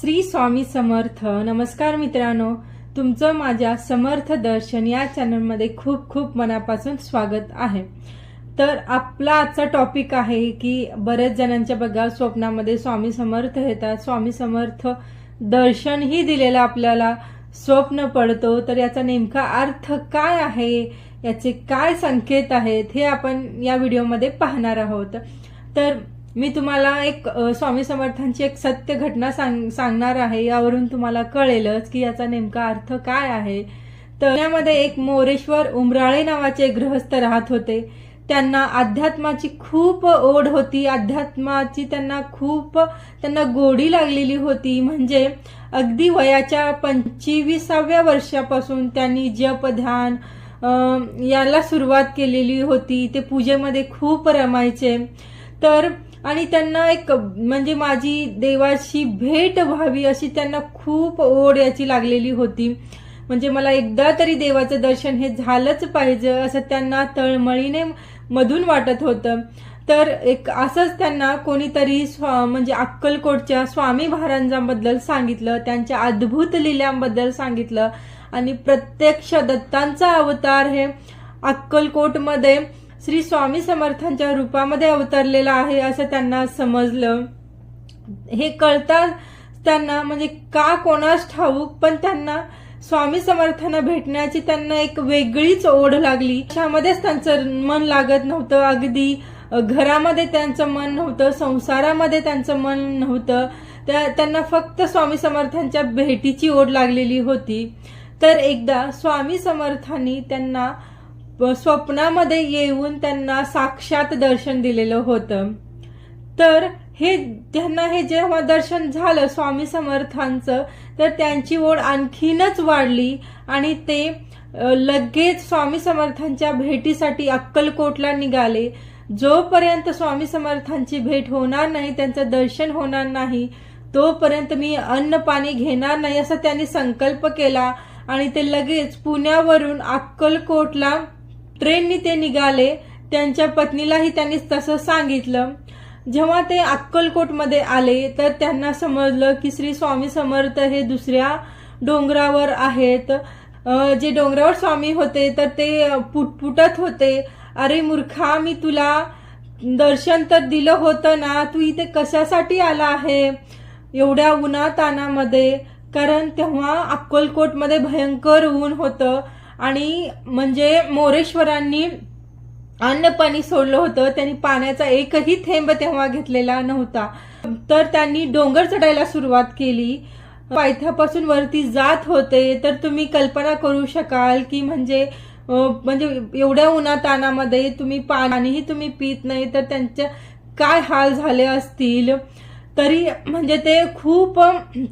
श्री स्वामी समर्थ. नमस्कार मित्रांनो. तुमचं माझ्या समर्थ दर्शन या चॅनलमध्ये खूप खूप मनापासून स्वागत आहे. तर आपला आजचा टॉपिक आहे की बरेच जणांच्या बघा स्वप्नामध्ये स्वामी समर्थ येतात. स्वामी समर्थ दर्शनही दिलेलं आपल्याला स्वप्न पडतो. तर याचा नेमका अर्थ काय आहे? याचे काय संकेत आहेत? हे आपण या व्हिडिओमध्ये पाहणार आहोत. तर मी तुम्हाला एक स्वामी समर्थांची एक सत्य घटना सांग सांगणार आहे यावरून तुम्हाला कळेलच की याचा नेमका अर्थ काय आहे. तर यामध्ये एक मोरेश्वर उमराळे नावाचे गृहस्थ राहत होते. त्यांना अध्यात्माची खूप ओढ होती. अध्यात्माची त्यांना खूप त्यांना गोडी लागलेली होती. म्हणजे अगदी वयाच्या पंचवीसाव्या वर्षापासून त्यांनी जप ध्यान याला सुरुवात केलेली होती. ते पूजेमध्ये खूप रमायचे. तर आणि त्यांना एक म्हणजे माझी देवाशी भेट व्हावी अशी त्यांना खूप ओढ याची लागलेली होती. म्हणजे मला एकदा तरी देवाचं दर्शन हे झालंच पाहिजे असं त्यांना तळमळीने मधून वाटत होतं. तर एक असंच त्यांना कोणीतरी स्वा म्हणजे अक्कलकोटच्या स्वामी महाराजांबद्दल सांगितलं त्यांच्या अद्भुत लिल्यांबद्दल सांगितलं. आणि प्रत्यक्ष दत्तांचा अवतार हे अक्कलकोटमध्ये श्री स्वामी समर्थांच्या रूपामध्ये अवतरलेला आहे असं त्यांना समजलं. हे कळता त्यांना म्हणजे का कोणास ठाऊक पण त्यांना स्वामी समर्थांना भेटण्याची त्यांना एक वेगळीच ओढ लागली. त्यामध्येच त्यांचं मन लागत नव्हतं. अगदी घरामध्ये त्यांचं मन नव्हतं संसारामध्ये त्यांचं मन नव्हतं. त्या त्यांना फक्त स्वामी समर्थांच्या भेटीची ओढ लागलेली होती. तर एकदा स्वामी समर्थांनी त्यांना स्वप्नामध्ये येऊन त्यांना साक्षात दर्शन दिलेलं होतं. तर हे त्यांना हे जेव्हा दर्शन झालं स्वामी समर्थांचं तर त्यांची ओढ आणखीनच वाढली आणि ते लगेच स्वामी समर्थांच्या भेटीसाठी अक्कलकोटला निघाले. जोपर्यंत स्वामी समर्थांची भेट होणार नाही त्यांचं दर्शन होणार नाही तोपर्यंत मी अन्न पाणी घेणार नाही असा त्यांनी संकल्प केला आणि ते लगेच पुण्यावरून अक्कलकोटला ट्रेननी ते निघाले त्यांच्या पत्नीलाही त्यांनी तसं सांगितलं. जेव्हा ते अक्कलकोटमध्ये आले तर त्यांना समजलं की श्री स्वामी समर्थ हे दुसऱ्या डोंगरावर आहेत. जे डोंगरावर स्वामी होते तर ते पुटपुटत होते. अरे मूर्खा मी तुला दर्शन तर दिलं होतं ना तू इथे कशासाठी आला आहे? एवढ्या उन्हातानामध्ये कारण तेव्हा अक्कलकोटमध्ये भयंकर ऊन होतं. आणि म्हणजे मोरेश्वरांनी अन्न पाणी सोडलं होतं. त्यांनी पाण्याचा एकही थेंब तेव्हा घेतलेला नव्हता. तर त्यांनी डोंगर चढायला सुरुवात केली. पायथ्यापासून वरती जात होते. तर तुम्ही कल्पना करू शकाल की म्हणजे म्हणजे एवढ्या उन्हातानामध्ये तुम्ही पाणीही तुम्ही पित नाही तर त्यांच्या काय हाल झाले असतील? तरी म्हणजे ते खूप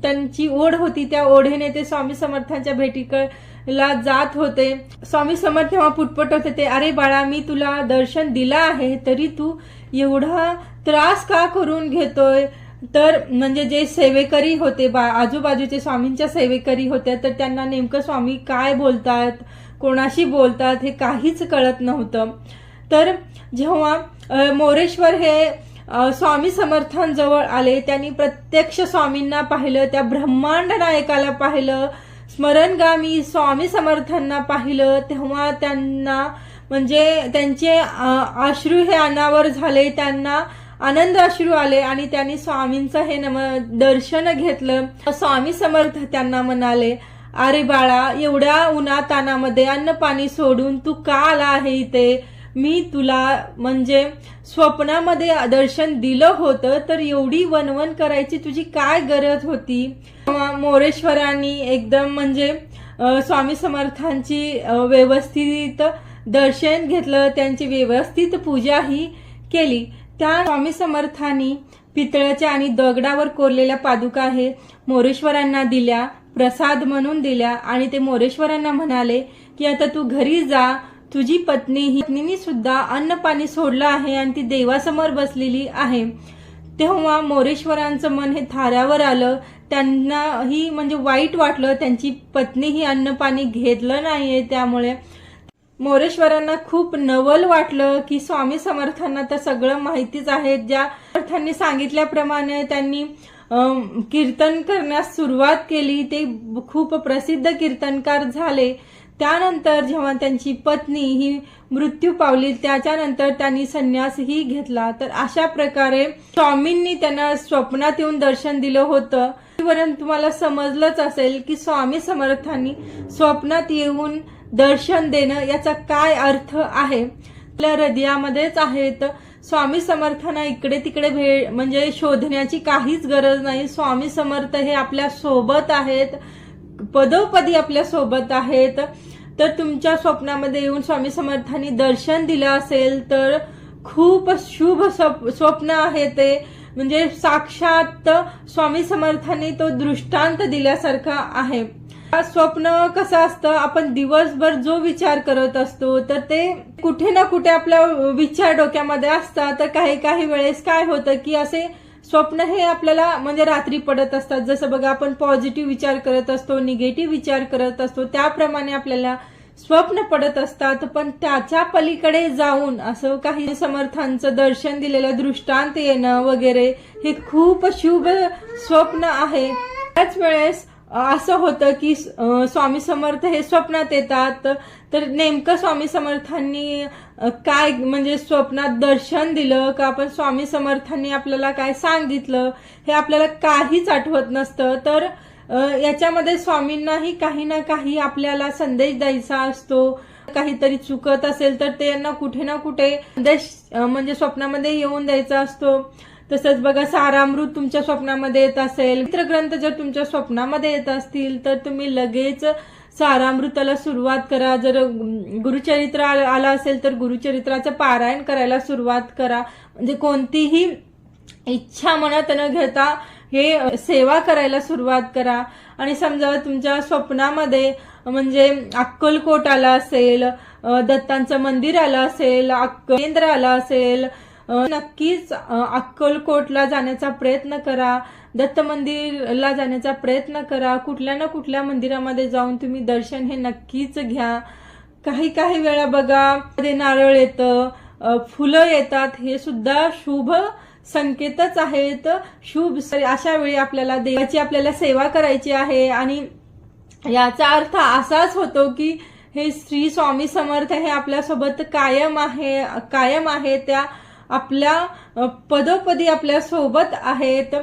त्यांची ओढ होती. त्या ओढेने ते स्वामी समर्थांच्या भेटीकडे ला जात होते. स्वामी समर्थ तेव्हा पुटपट होते. ते अरे बाळा मी तुला दर्शन दिलं आहे तरी तू एवढा त्रास का करून घेतोय? तर म्हणजे जे सेवेकरी होते बा आजूबाजूचे स्वामींच्या सेवेकरी होत्या तर त्यांना नेमकं स्वामी काय बोलतात कोणाशी बोलतात हे काहीच कळत नव्हतं. तर जेव्हा मोरेश्वर हे स्वामी समर्थांजवळ आले त्यांनी प्रत्यक्ष स्वामींना पाहिलं त्या ब्रह्मांड नायकाला पाहिलं स्मरणगामी स्वामी समर्थांना पाहिलं तेव्हा त्यांना म्हणजे त्यांचे आश्रू अश्रू हे अनावर झाले त्यांना आनंद अश्रू आले आणि त्यांनी स्वामींचं हे नम दर्शन घेतलं. स्वामी समर्थ त्यांना म्हणाले अरे बाळा एवढ्या उन्हातानामध्ये अन्न पाणी सोडून तू का आला आहे इथे? मी तुला म्हणजे स्वप्नामध्ये दर्शन दिलं होतं तर एवढी वनवन करायची तुझी काय गरज होती? मोरेश्वरांनी एकदम म्हणजे स्वामी समर्थांची व्यवस्थित दर्शन घेतलं त्यांची व्यवस्थित पूजाही केली. त्या स्वामी समर्थांनी पितळाच्या आणि दगडावर कोरलेल्या पादुका हे मोरेश्वरांना दिल्या प्रसाद म्हणून दिल्या आणि ते मोरेश्वरांना म्हणाले की आता तू घरी जा तुझी पत्नी ही पत्नीने सुद्धा अन्न पाणी सोडलं आहे आणि ती देवासमोर बसलेली आहे. तेव्हा मोरेश्वरांचं मन हे थाऱ्यावर आलं. त्यांनाही म्हणजे वाईट वाटलं. त्यांची पत्नी ही अन्न पाणी घेतलं नाहीये. त्यामुळे मोरेश्वरांना खूप नवल वाटलं की स्वामी समर्थांना तर सगळं माहितीच आहे. ज्या समर्थांनी सांगितल्याप्रमाणे त्यांनी कीर्तन करण्यास सुरुवात केली. ते खूप प्रसिद्ध कीर्तनकार झाले. त्यानंतर जेव्हा त्यांची पत्नी ही मृत्यू पावली त्याच्यानंतर त्यांनी संन्यासही घेतला. तर अशा प्रकारे स्वामींनी त्यांना स्वप्नात येऊन दर्शन दिलं होतं. वरून तुम्हाला समजलंच असेल की स्वामी समर्थांनी स्वप्नात येऊन दर्शन देणं याचा काय अर्थ आहे? आपल्या हृदयामध्येच आहेत स्वामी समर्थांना इकडे तिकडे भेट म्हणजे शोधण्याची काहीच गरज नाही. स्वामी समर्थ हे आपल्यासोबत आहेत. पदोपदी आपल्यासोबत आहेत. तर तुमच्या स्वप्नामध्ये येऊन स्वामी समर्थांनी दर्शन दिलं असेल तर खूप शुभ स्वप् स्वप्न आहे ते. म्हणजे साक्षात स्वामी समर्थांनी तो दृष्टांत दिल्यासारखा आहे. हा स्वप्न कसं असतं? आपण दिवसभर जो विचार करत असतो तर ते कुठे ना कुठे आपल्या विचार डोक्यामध्ये असतात. तर काही काही वेळेस काय होतं की असे स्वप्न हे आपल्याला म्हणजे रात्री पडत असतात. जसं बघा आपण पॉझिटिव्ह विचार करत असतो निगेटिव्ह विचार करत असतो त्याप्रमाणे आपल्याला स्वप्न पडत असतात. पण त्याच्या पलीकडे जाऊन असं काही समर्थांचं दर्शन दिलेलं दृष्टांत येणं वगैरे हे खूप शुभ स्वप्न आहे. त्याच वेळेस असं होतं की स्वामी समर्थ हे स्वप्नात येतात. तर नेमकं स्वामी समर्थांनी काय म्हणजे स्वप्नात दर्शन दिलं का आपण स्वामी समर्थांनी आपल्याला काय सांगितलं हे आपल्याला काहीच आठवत नसतं. तर याच्यामध्ये स्वामींनाही काही ना काही आपल्याला संदेश द्यायचा असतो. काहीतरी चुकत असेल तर ते यांना कुठे ना कुठे संदेश म्हणजे स्वप्नामध्ये येऊन द्यायचा असतो. तसंच बघा सारामृत तुमच्या स्वप्नामध्ये येत असेल. मित्रग्रंथ जर तुमच्या स्वप्नामध्ये येत असतील तर तुम्ही लगेच सारामृताला सुरुवात करा. जर गुरुचरित्र आलं आलं असेल तर गुरुचरित्राचं पारायण करायला सुरुवात करा. म्हणजे कोणतीही इच्छा मनात न घेता हे सेवा करायला सुरुवात करा. आणि समजा तुमच्या स्वप्नामध्ये म्हणजे अक्कलकोट आला असेल दत्तांचं मंदिर आलं असेल अक्केंद्र आलं असेल नक्कीच अक्कलकोटला जाण्याचा प्रयत्न करा दत्त मंदिरला जाण्याचा प्रयत्न करा कुठल्या ना कुठल्या मंदिरामध्ये जाऊन तुम्ही दर्शन हे नक्कीच घ्या. काही काही वेळा बघा मध्ये नारळ येतं फुलं येतात हे सुद्धा शुभ संकेतच आहेत. शुभ अशा वेळी आपल्याला देवाची आपल्याला सेवा करायची आहे आणि याचा अर्थ असाच होतो की हे श्री स्वामी समर्थ हे आपल्यासोबत कायम आहे कायम आहे त्या आपल्या पदोपदी आपल्यासोबत आहेत.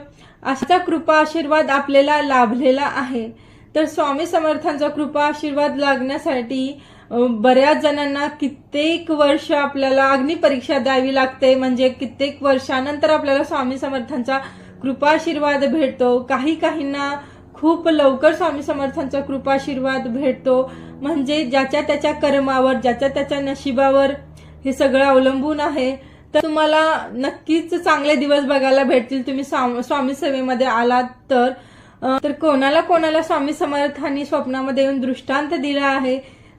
असा कृपा आशीर्वाद आपल्याला लाभलेला आहे. तर स्वामी समर्थांचा कृपा आशीर्वाद लागण्यासाठी बऱ्याच जणांना कित्येक वर्ष आपल्याला अग्निपरीक्षा द्यावी लागते. म्हणजे कित्येक वर्षानंतर आपल्याला स्वामी समर्थांचा कृपा आशीर्वाद भेटतो. काही काहींना खूप लवकर स्वामी समर्थांचा कृपा आशीर्वाद भेटतो. म्हणजे ज्याच्या त्याच्या कर्मावर ज्याच्या त्याच्या नशिबावर हे सगळं अवलंबून आहे. तर तुम्हाला नक्कीच चांगले दिवस बघायला भेटतील. तुम्ही स्वामी सेवेमध्ये आलात तर तर कोणाला कोणाला स्वामी समर्थांनी स्वप्नामध्ये येऊन दृष्टांत दिला आहे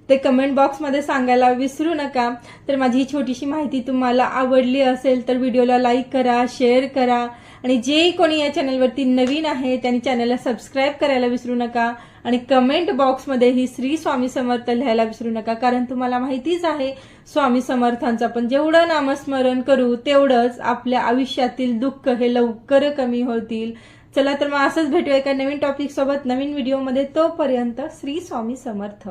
ते कमेंट बॉक्समध्ये सांगायला विसरू नका. तर माझी ही छोटीशी माहिती तुम्हाला आवडली असेल तर व्हिडिओला लाईक करा शेअर करा. आणि जे कोणी या चॅनलवरती नवीन आहे त्यांनी चॅनलला सबस्क्राईब करायला विसरू नका आणि कमेंट बॉक्समध्ये ही श्री स्वामी समर्थ लिहायला विसरू नका. कारण तुम्हाला माहितीच आहे स्वामी समर्थांचं आपण जेवढं नामस्मरण करू तेवढंच आपल्या आयुष्यातील दुःख हे लवकर कमी होतील. चला तर मग असंच भेटूया एका नवीन टॉपिक सोबत नवीन व्हिडिओमध्ये तोपर्यंत श्री स्वामी समर्थ.